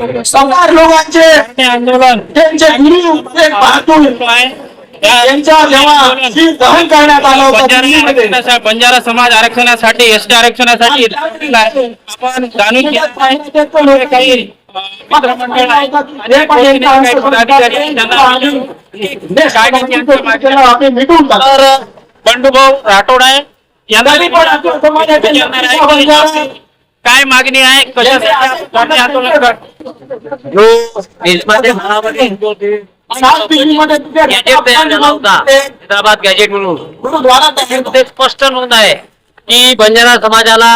सत्तार लोकांचे आंदोलन. त्यांचे गुरु ते पाहतून आहे. या त्यांच्या जेव्हा दहन करण्यात आलं होतं बंजारा समाज आरक्षणासाठी एसटी आरक्षणासाठी. आपण जाणून काही यांच्या बंडूभाऊ राठोड आहे. यांना काय मागणी आहे? कशासाठी आपण आंदोलन करतो जो देशमध्ये महामध्ये आणि आज दिल्लीमध्ये तिथे गॅजेट तयार झाला होता. हैदराबाद गॅजेट म्हणून. ते स्पष्ट नोंद आहे की बंजारा समाजाला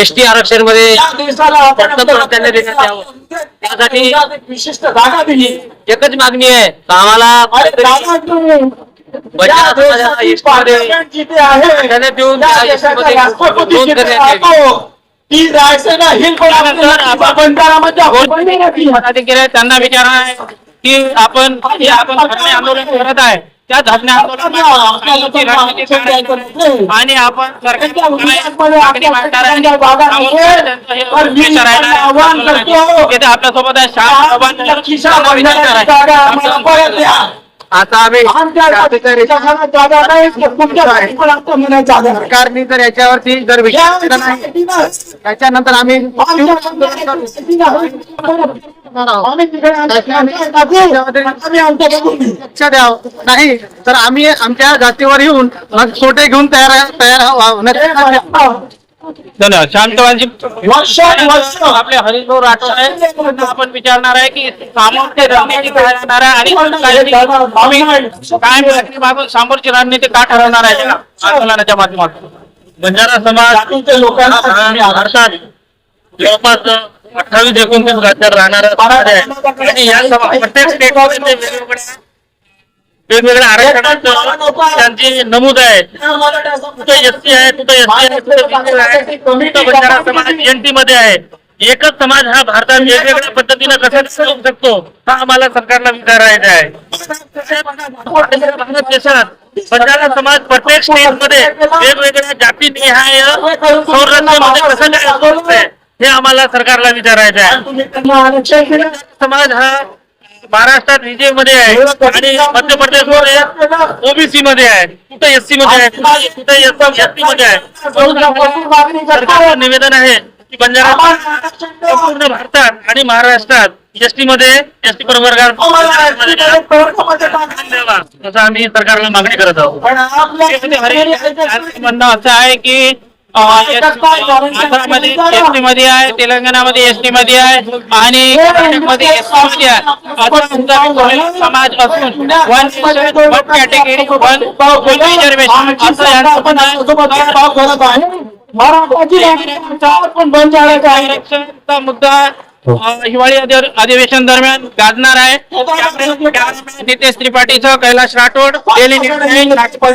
एसटी आरक्षणमध्ये. त्यासाठी विशिष्ट जागा दिली. एकच मागणी आहे. तर आम्हाला बंजारा समाजाला देऊन ती रायसेना हिल आहेत, त्यांना विचारणार आहे की आपण जे आपण धरणे आंदोलन करत आहे त्या धरणे? आणि आपण आपल्यासोबत आहे श्याम आता आम्ही. सरकारने जर याच्यावरती जर विचार केला नाही त्याच्यानंतर आम्ही. लक्ष द्यावं. नाही तर आम्ही आमच्या जातीवर येऊन छोटे घेऊन तयार तयार धन्यवाद. श्याम चव्हाणजी वर्षानुवर्ष. आपले हरीशभाऊ राठोड आहे. आपण विचारणार आहे की सामोरची रणनीती काय राहणार आहे आणि काय मागून सामोरची रणनीती का ठरवणार आहे आंदोलनाच्या माध्यमातून? बंजारा समाज लोकांना जवळपास अठ्ठावीस एकोणतीस राज्यात राहणारा समाज आहे. आणि या समा- प्रत्येक स्टेटमध्ये ते वेगवेगळ्या वेगवेगळ्या आरक्षणात त्यांची नमूद आहे. कुठे एसटी आहे कुठे एसटी आहे कुठे BC आहे. कुठे बंजारा समाज एनटी मध्ये आहे. एकच समाज हा भारतात वेगवेगळ्या पद्धतीने कसा दिसू शकतो हा आम्हाला सरकारला विचारायचा आहे. देशात बंजारा समाज प्रत्येक स्टेटमध्ये वेगवेगळ्या जाती निहाय संरचनेमध्ये कसं काय हे आम्हाला सरकारला विचारायचं आहे. समाज हा महाराष्ट्रात विजयमध्ये आहे आणि मध्य प्रदेशमध्ये ओबीसी मध्ये आहे कुठे एससी मध्ये आहे कुठे एसटी मध्ये आहे. सरकारचं निवेदन आहे की बंजारा संपूर्ण भारतात आणि महाराष्ट्रात एसटी मध्ये एसटी प्रवर्गात धन्यवाद. असं आम्ही सरकारला मागणी करत आहोत. त्यांचं म्हणणं असं आहे की आंध्रामध्ये एसटी मध्ये आहे तेलंगणामध्ये एसटी मध्ये आहे आणि कर्नाटकमध्ये एसटी मध्ये आहे. समजा असून one one category one one reservation असं यांचं म्हणणं आहे. पण बंद झालं आहे आरक्षणाचा मुद्दा हिवाळी अधि- अधिवेशन दरम्यान गाजणार आहे. नितेश त्रिपाठीसह कैलाश राठोड डेली न्यूज नागपूर